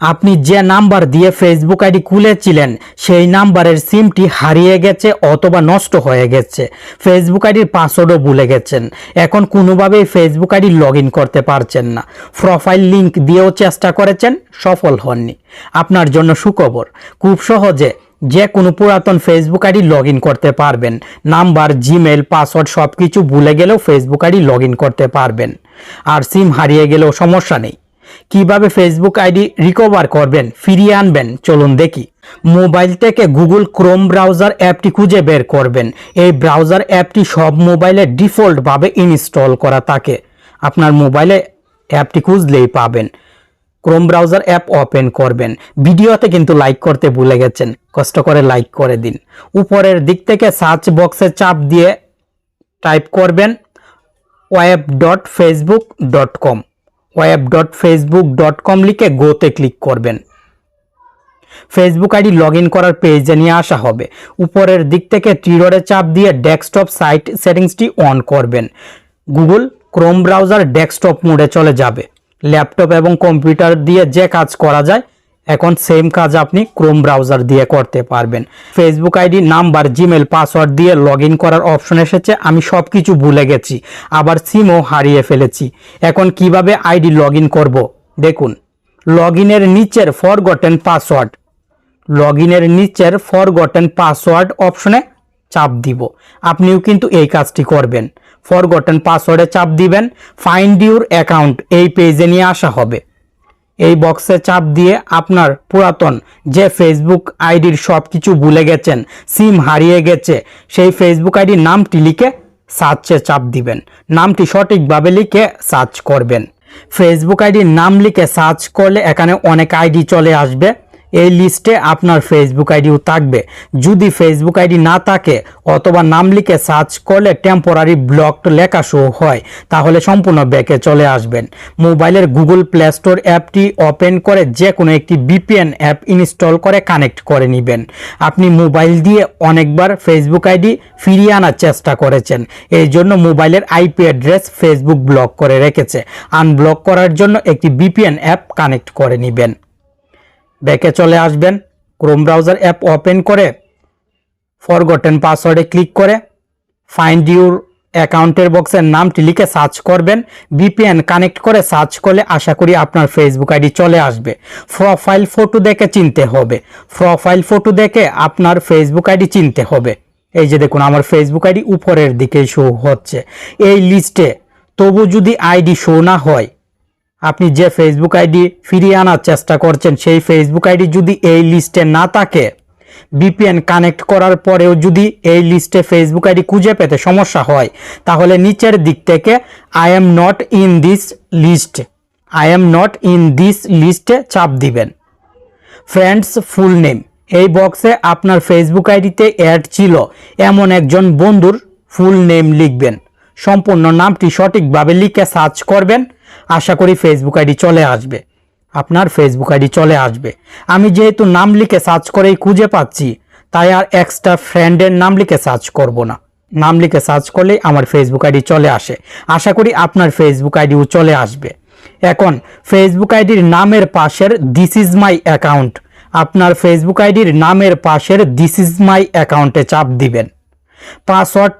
আপনি যে নাম্বার দিয়ে ফেসবুক আইডি খুলেছিলেন, সেই নাম্বারের সিমটি হারিয়ে গেছে অথবা নষ্ট হয়ে গেছে। ফেসবুক আইডির পাসওয়ার্ডও ভুলে গেছেন। এখন কোনোভাবেই ফেসবুক আইডি লগ করতে পারছেন না। প্রোফাইল লিংক দিয়েও চেষ্টা করেছেন, সফল হননি। আপনার জন্য সুখবর, খুব সহজে যে কোনো পুরাতন ফেসবুক আইডি লগ করতে পারবেন। নাম্বার জিমেল পাসওয়ার্ড সব কিছু ভুলে গেলেও ফেসবুক আইডি লগ করতে পারবেন। আর সিম হারিয়ে গেলেও সমস্যা নেই। কীভাবে ফেসবুক আইডি রিকভার করবেন? ফিরিয়ে আনবেন? চলুন দেখি। মোবাইল থেকে গুগল ক্রোম ব্রাউজার অ্যাপটি খুঁজে বের করবেন। এই ব্রাউজার অ্যাপটি সব মোবাইলে ডিফল্টভাবে ইনস্টল করা থাকে। আপনার মোবাইলে অ্যাপটি খুঁজলেই পাবেন। ক্রোম ব্রাউজার অ্যাপ ওপেন করবেন। ভিডিওতে কিন্তু লাইক করতে ভুলে গেছেন। কষ্ট করে লাইক করে দিন। উপরের দিক থেকে সার্চ বক্সে চাপ দিয়ে টাইপ করবেন web dot Facebook dot com web dot Facebook dot com লিখে গোতে ক্লিক করবেন। ফেসবুক আইডি লগ করার পেজে নিয়ে আসা হবে। উপরের দিক থেকে ট্রিডরে চাপ দিয়ে ডেস্কটপ সাইট সেটিংসটি অন করবেন। গুগল ক্রোম ব্রাউজার ডেস্কটপ মোডে চলে যাবে। ল্যাপটপ এবং কম্পিউটার দিয়ে যে কাজ করা যায় এখন সেম কাজ আপনি ক্রোম ব্রাউজার দিয়ে করতে পারবেন। Facebook ID number Gmail password দিয়ে লগ করার অপশন এসেছে, আমি সব কিছু ভুলে গেছি, আবার সিমও হারিয়ে ফেলেছি। এখন কীভাবে আইডি লগ করব? দেখুন লগ ইনের নিচের ফরগটেন পাসওয়ার্ড লগ ইনের নিচের ফরগটেন পাসওয়ার্ড অপশনে চাপ দিব। আপনিও কিন্তু এই কাজটি করবেন। ফরগটেন পাসওয়ার্ডে চাপ দিবেন ফাইন্ড ইউর অ্যাকাউন্ট এই পেজে নিয়ে আসা হবে। এই বক্সে চাপ দিয়ে আপনার পুরাতন যে ফেসবুক আইডির সব কিছু ভুলে গেছেন সিম হারিয়ে গেছে, সেই ফেসবুক আইডির নামটি লিখে সার্চে চাপ দিবেন। নামটি সঠিকভাবে লিখে সার্চ করবেন। ফেসবুক আইডির নাম লিখে সার্চ করলে এখানে অনেক আইডি চলে আসবে। এই লিস্টে আপনার ফেসবুক আইডিও থাকবে। যদি ফেসবুক আইডি না থাকে অথবা নাম লিখে সার্চ করলে টেম্পোরারি ব্লকড লেখা শো হয়, তাহলে সম্পূর্ণ ব্যাকে চলে আসবেন। মোবাইলের গুগল প্লে স্টোর অ্যাপটি ওপেন করে যে কোনো একটি বিপিএন অ্যাপ ইনস্টল করে কানেক্ট করে নেবেন। আপনি মোবাইল দিয়ে অনেকবার ফেসবুক আইডি ফিরিয়ে আনার চেষ্টা করেছেন। এই জন্য মোবাইলের আইপি অ্যাড্রেস ফেসবুক ব্লক করে রেখেছে। আনব্লক করার জন্য একটি বিপিএন অ্যাপ কানেক্ট করে নেবেন। ব্যাকে চলে আসবেন। ক্রোম ব্রাউজার অ্যাপ ওপেন করে ফরগটেন পাসওয়ার্ডে ক্লিক করে ফাইন্ড ইউর অ্যাকাউন্টের বক্সের নামটি লিখে সার্চ করবেন। বিপিএন কানেক্ট করে সার্চ করলে আশা করি আপনার ফেসবুক আইডি চলে আসবে। প্রোফাইল ফটো দেখে চিনতে হবে। প্রোফাইল ফটো দেখে আপনার ফেসবুক আইডি চিনতে হবে। এই যে দেখুন, আমার ফেসবুক আইডি উপরের দিকে শো হচ্ছে। এই লিস্টে তবু যদি আইডি শো না হয় আপনি যে ফেসবুক আইডি ফিরিয়ে আনার চেষ্টা করছেন, সেই ফেসবুক আইডি যদি এই লিস্টে না থাকে বিপিএন কানেক্ট করার পরেও যদি এই লিস্টে ফেসবুক আইডি খুঁজে পেতে সমস্যা হয়, তাহলে নিচের দিক থেকে I am not in this list I am not in this লিস্টে চাপ দিবেন। ফ্রেন্ডস ফুল নেম এই বক্সে আপনার ফেসবুক আইডিতে অ্যাড ছিল এমন একজন বন্ধুর ফুল নেম লিখবেন। সম্পূর্ণ নামটি সঠিকভাবে লিখে সার্চ করবেন। আশা করি ফেসবুক আইডি চলে আসবে। আপনার ফেসবুক আইডি চলে আসবে। আমি যেহেতু নাম লিখে সার্চ করেই খুঁজে পাচ্ছি, তাই আর এক্সট্রা ফ্রেন্ডের নাম লিখে সার্চ করব না। নাম লিখে সার্চ করলেই আমার ফেসবুক আইডি চলে আসে। আশা করি আপনার ফেসবুক আইডিও চলে আসবে। এখন ফেসবুক আইডির নামের পাশের দিস ইজ মাই অ্যাকাউন্ট আপনার ফেসবুক আইডির নামের পাশের দিস ইজ মাই অ্যাকাউন্টে চাপ দিবেন। পাসওয়ার্ড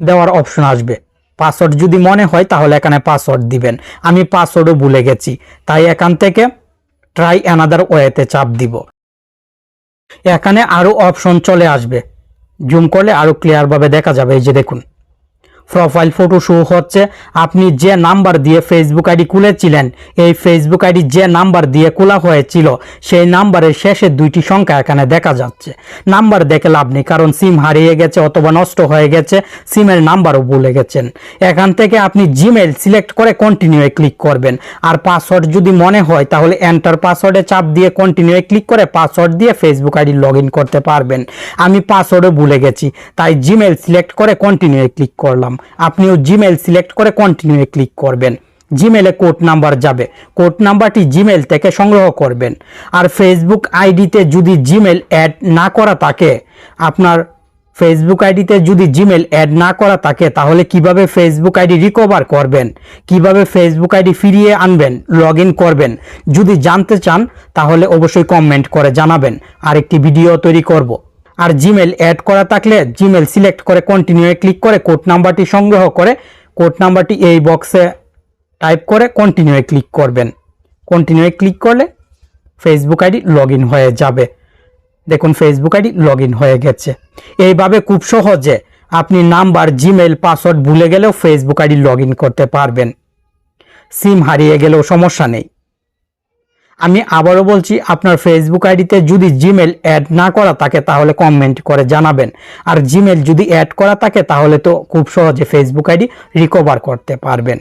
দেওয়ার অপশন আসবে। পাসওয়ার্ড যদি মনে হয়, তাহলে এখানে পাসওয়ার্ড দিবেন। আমি পাসওয়ার্ডও ভুলে গেছি। তাই এখান থেকে ট্রাই অ্যানাদার ওয়েতে চাপ দিব। এখানে আরও অপশন চলে আসবে। জুম করলে আরও ক্লিয়ারভাবে দেখা যাবে। এই যে দেখুন। প্রোফাইল ফটো শো হচ্ছে। আপনি যে নাম্বার দিয়ে ফেসবুক আইডি খুলেছিলেন, এই ফেসবুক আইডি যে নাম্বার দিয়ে খোলা হয়েছিল, সেই নাম্বারের শেষের দুইটি সংখ্যা এখানে দেখা যাচ্ছে। নাম্বার দেখে লাভ নেই, কারণ সিম হারিয়ে গেছে অথবা নষ্ট হয়ে গেছে সিমের নাম্বারও ভুলে গেছেন। এখান থেকে আপনি জিমেল সিলেক্ট করে কন্টিনিউয়ে ক্লিক করবেন। আর পাসওয়ার্ড যদি মনে হয়, তাহলে এন্টার পাসওয়ার্ডে চাপ দিয়ে কন্টিনিউয়ে ক্লিক করে পাসওয়ার্ড দিয়ে ফেসবুক আইডি লগ করতে পারবেন। আমি পাসওয়ার্ডও ভুলে গেছি, তাই জিমেল সিলেক্ট করে কন্টিনিউয়ে ক্লিক করলাম। আপনিও জিমেল সিলেক্ট করে কন্টিনিউয়ে ক্লিক করবেন। জিমেলে কোড নাম্বার যাবে। কোড নাম্বারটি জিমেল থেকে সংগ্রহ করবেন। আর ফেসবুক আইডিতে যদি জিমেল অ্যাড না করা থাকে, আপনার ফেসবুক আইডিতে যদি জিমেল অ্যাড না করা থাকে, তাহলে কীভাবে ফেসবুক আইডি রিকভার করবেন? কীভাবে ফেসবুক আইডি ফিরিয়ে আনবেন? লগ করবেন? যদি জানতে চান, তাহলে অবশ্যই কমেন্ট করে জানাবেন। আরেকটি ভিডিও তৈরি করব। আর জিমেল অ্যাড করা থাকলে জিমেল সিলেক্ট করে কন্টিনিউয়ে ক্লিক করে কোড নাম্বারটি সংগ্রহ করে কোড নাম্বারটি এই বক্সে টাইপ করে কন্টিনিউয়ে ক্লিক করবেন। কন্টিনিউয়ে ক্লিক করলে ফেসবুক আইডি লগ হয়ে যাবে। দেখুন ফেসবুক আইডি লগ হয়ে গেছে। এইভাবে খুব সহজে আপনি নাম্বার জিমেল পাসওয়ার্ড ভুলে গেলেও ফেসবুক আইডি লগ করতে পারবেন। সিম হারিয়ে গেলেও সমস্যা নেই। আমি আবারও বলছি, আপনার ফেসবুক আইডিতে যদি জিমেল অ্যাড না করা থাকে তাহলে কমেন্ট করে জানাবেন। আর জিমেল যদি অ্যাড করা থাকে তাহলে তো খুব সহজে ফেসবুক আইডি রিকভার করতে পারবেন।